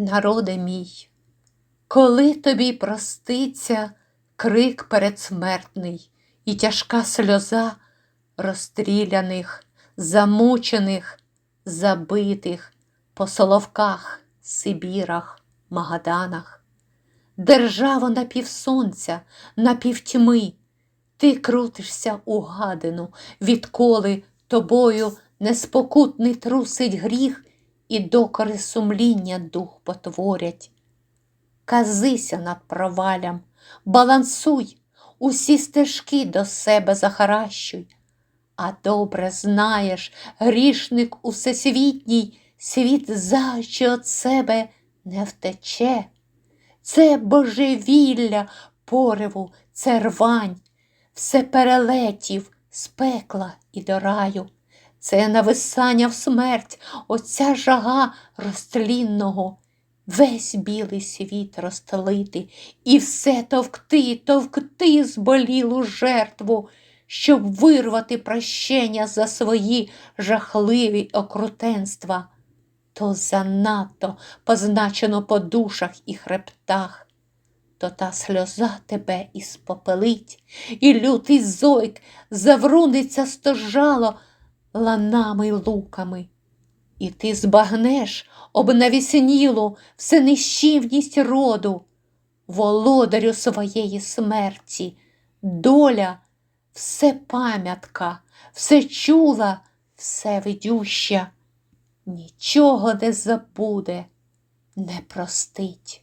Народе мій, коли тобі проститься крик передсмертний і тяжка сльоза розстріляних, замучених, забитих по соловках, Сибірах, Магаданах, держава напівсонця, напівтьми, ти крутишся у гадину, відколи тобою неспокутний трусить гріх і докори сумління дух потворять. Казися над провалям, балансуй, усі стежки до себе захаращуй. А добре знаєш, грішник усесвітній, світ заючи от себе не втече. Це божевілля пориву, це рвань, все перелетів з пекла і до раю. Це нависання в смерть, оця жага розтлінного, весь білий світ розтелити, і все товкти, товкти зболілу жертву, щоб вирвати прощення за свої жахливі окрутенства. То занадто позначено по душах і хребтах, то та сльоза тебе іспопелить, і лютий зойк завруниться стожало ланами й луками. І ти збагнеш обнавіснілу всенищівність роду, володарю своєї смерті, доля, все пам'ятка, все чула, все видюща, нічого не забуде, не простить.